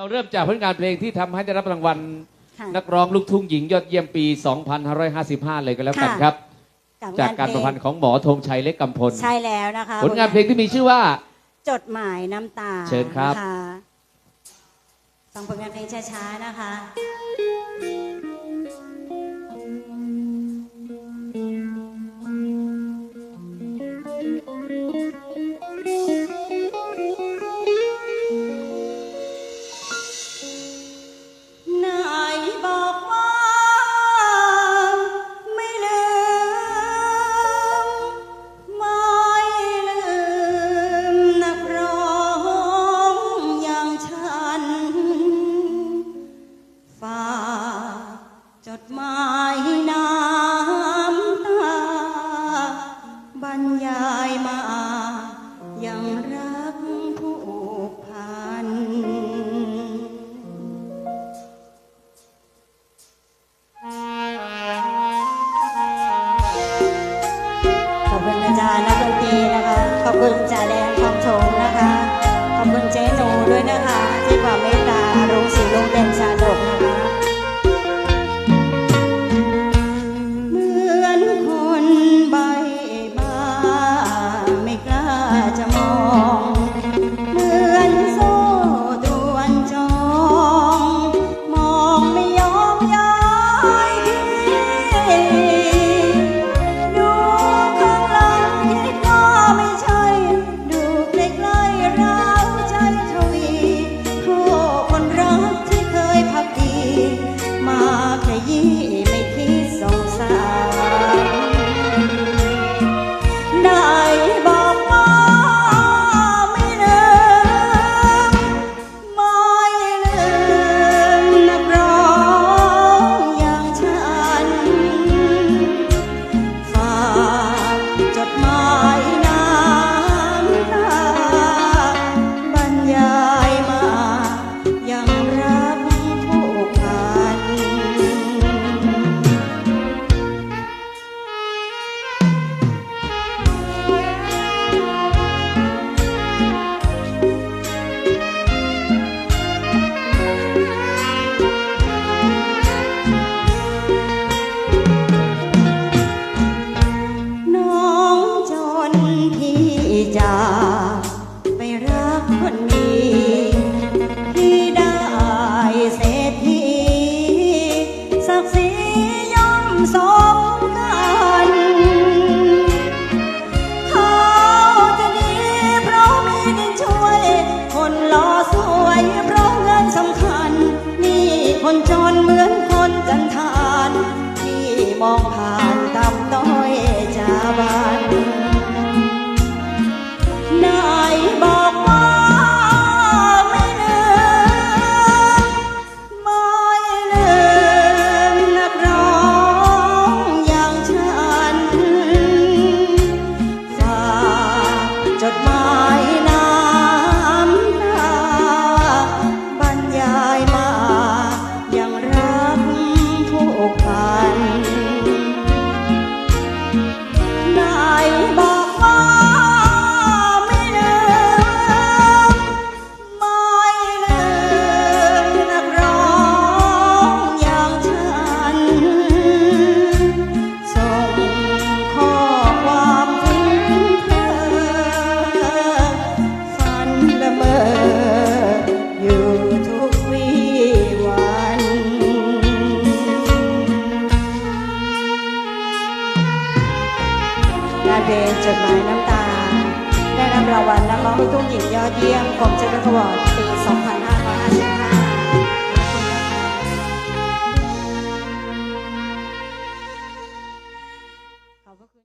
เราเริ่มจากผลงานเพลงที่ทำให้ได้รับรางวัลค่ะนักร้องลูกทุ่งหญิงยอดเยี่ยมปี 2555 เลยก็แล้วกันค่ะครับกับ จากงนการเพปลระงพันธ์ของหมอธงชัยเล็กกำพล ใช่แล้วนะคะ ผลงานเพลงที่มีชื่อว่า จดหมายน้ำตา เชิญครับนะคะฟังผลงานเพลงช้าๆนะคะายน้ำตา บรรยายมายังรักผูกพัน ขอบคุณอาจารย์นักดนตรีนะคะ ขอบคุณจ่าแดงคำชงนะคะ ขอบคุณเจ๊หนูด้วยนะคะ ที่ความเมต มองผ่านตำต้อยจาบันนายบอกว่าไม่ลืมไม่ลืมนักร้องอย่างฉันฝากจดหมาย งานเพลงจดหมายน้ำตา ได้รับรางวัลนักร้องลูกทุ่งหญิงยอดเยี่ยมกรมชนกวอร์ดปี 2555